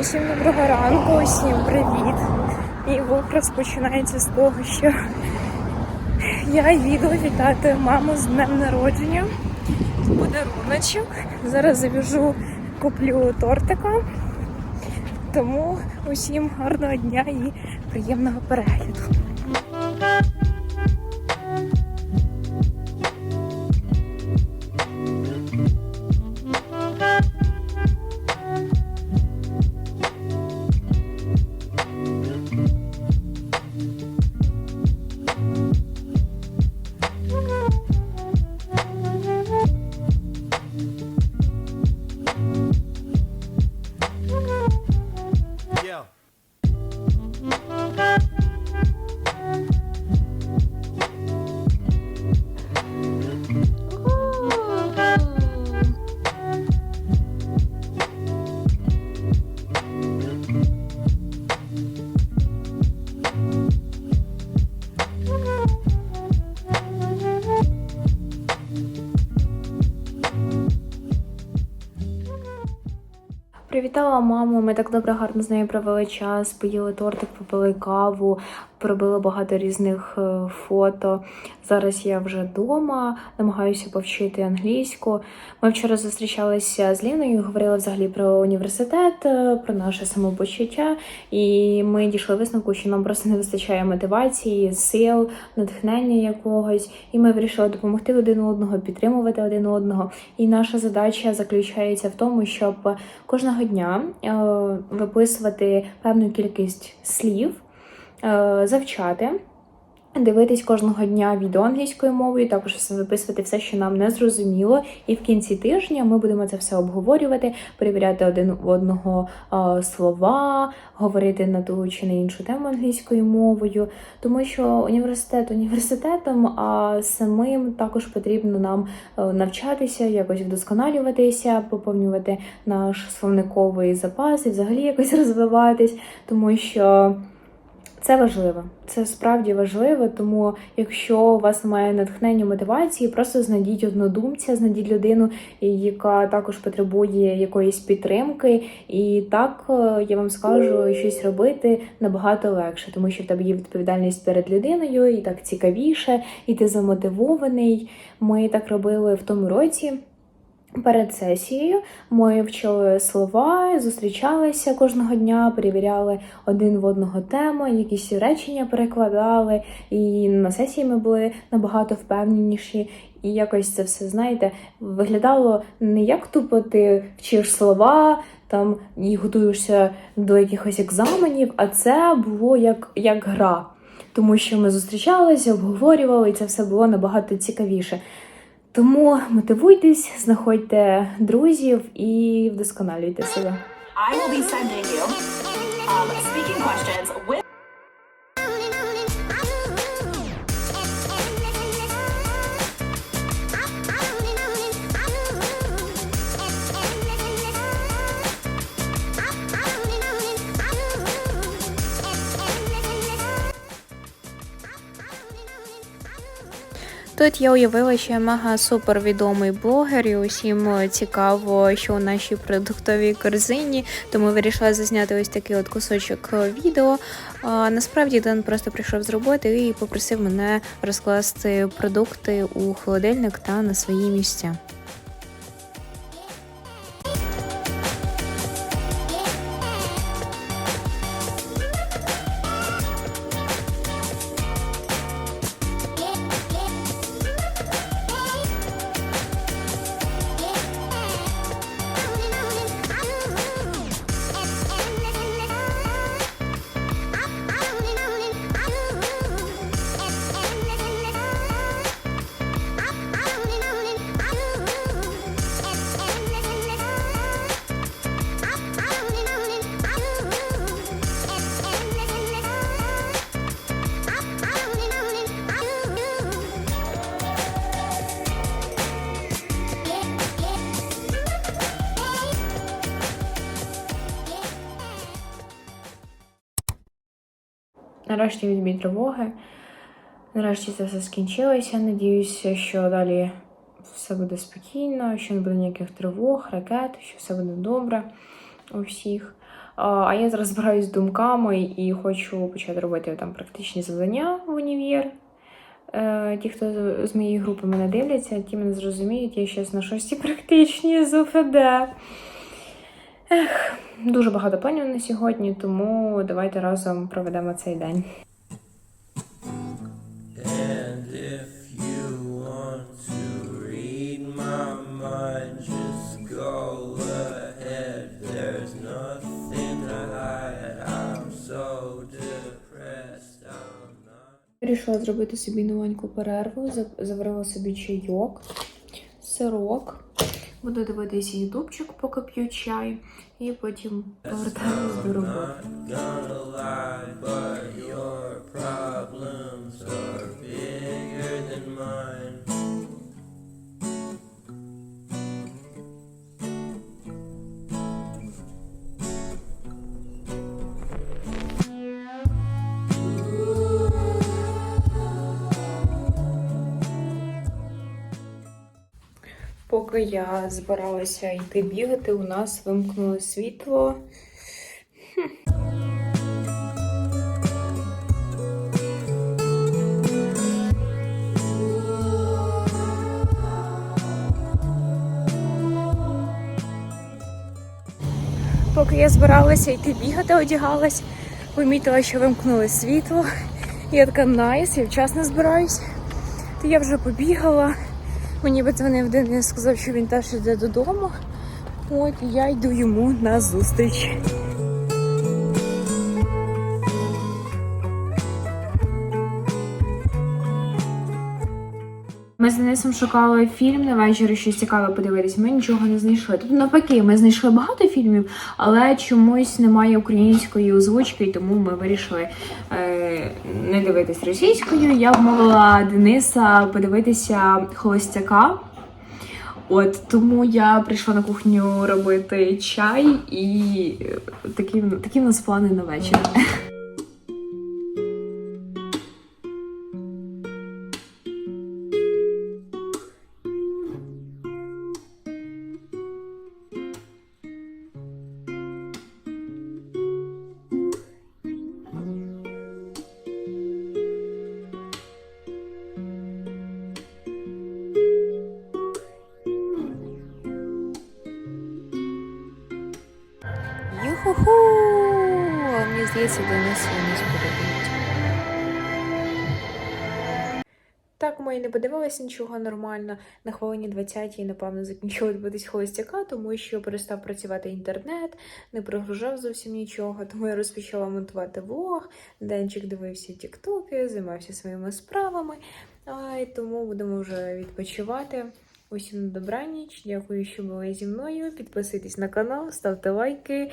Усім доброго ранку, усім привіт. І влог розпочинається з того, що я їду вітати маму з днем народження. Подаруночок. Зараз завіжу, куплю тортика. Тому усім гарного дня і приємного перегляду. Привітала маму. Ми так добре гарно з нею провели час, поїли тортик, попили каву, поробили багато різних е, фото. Зараз я вже вдома, намагаюся повчити англійську. Ми вчора зустрічалися з Ліною, говорили взагалі про університет, е, про наше самопочуття, і ми дійшли висновку, що нам просто не вистачає мотивації, сил, натхнення якогось. І ми вирішили допомогти один одного, підтримувати один одного. І наша задача заключається в тому, щоб кожного дня е, виписувати певну кількість слів, завчати. Дивитись кожного дня відео англійською мовою, також виписувати все, що нам не зрозуміло. І в кінці тижня ми будемо це все обговорювати, перевіряти один в одного е, слова, говорити на ту чи на іншу тему англійською мовою. Тому що університет університетом, а самим також потрібно нам е, навчатися, якось вдосконалюватися, поповнювати наш словниковий запас і взагалі якось розвиватись, тому що. Це важливо, це справді важливо, тому якщо у вас немає натхнення мотивації, просто знайдіть однодумця, знайдіть людину, яка також потребує якоїсь підтримки, і так е, я вам скажу, щось робити набагато легше, тому що в тебе є відповідальність перед людиною, і так цікавіше, і ти замотивований. Ми так робили в тому році. Перед сесією ми вчили слова, зустрічалися кожного дня, перевіряли один в одного тему, якісь речення перекладали, і на сесії ми були набагато впевненіші. І якось це все, знаєте, виглядало не як тупо ти вчиш слова там і готуєшся до якихось екзаменів, а це було як, як гра. Тому що ми зустрічалися, обговорювали, і це все було набагато цікавіше. Тому мотивуйтесь, знаходьте друзів і вдосконалюйте себе. I will be sending you um, speaking questions with. Тут я уявила, що я мега супер відомий блогер, і усім цікаво, що у нашій продуктовій корзині. Тому вирішила зазняти ось такий от кусочок відео. А, насправді Ден просто прийшов з роботи і попросив мене розкласти продукти у холодильник та на свої місця. Нарешті відбій тривоги. Нарешті це все скінчилося. Надіюся, що далі все буде спокійно, що не буде ніяких тривог, ракет, що все буде добре у всіх. А я зараз збираюсь з думками і хочу почати робити там практичні завдання в універ. Е, Ті, хто з- моєї групи мене дивляться, ті мене зрозуміють, я зараз на шості практичні з УФД. Ех, дуже багато планів на сьогодні, тому давайте разом проведемо цей день. Вирішила зробити собі новеньку перерву, за- заварила собі чайок, сирок. Буду дивитися ютубчик, поки п'ю чай, і потім повертаюсь до роботи. Поки я збиралася йти бігати, у нас вимкнуло світло. Поки я збиралася йти бігати, одягалась, помітила, що вимкнули світло. Я така найс, я вчасно збираюсь. То я вже побігала. Мені подзвонив Денис, сказав, що він теж йде додому. От я йду йому на зустріч. Ми з Денисом шукали фільм на вечір, щось цікаве подивитись. Ми нічого не знайшли. Тобто, навпаки, ми знайшли багато фільмів, але чомусь немає української озвучки, тому ми вирішили е, не дивитись російською. Я вмовила Дениса подивитися холостяка. От тому я прийшла на кухню робити чай, і е, такі, такі в нас плани на вечір. Здається, Денису не сподобається. Так, ми і не подивилися нічого нормально. На хвилині 20-й, напевно, закінчили дивитись холостяка, тому що перестав працювати інтернет, не прогружав зовсім нічого. Тому я розпочала монтувати влог. Денчик дивився тіктоки, займався своїми справами. А, і тому будемо вже відпочивати. Усім добраніч. Дякую, що були зі мною. Підписуйтесь на канал, ставте лайки.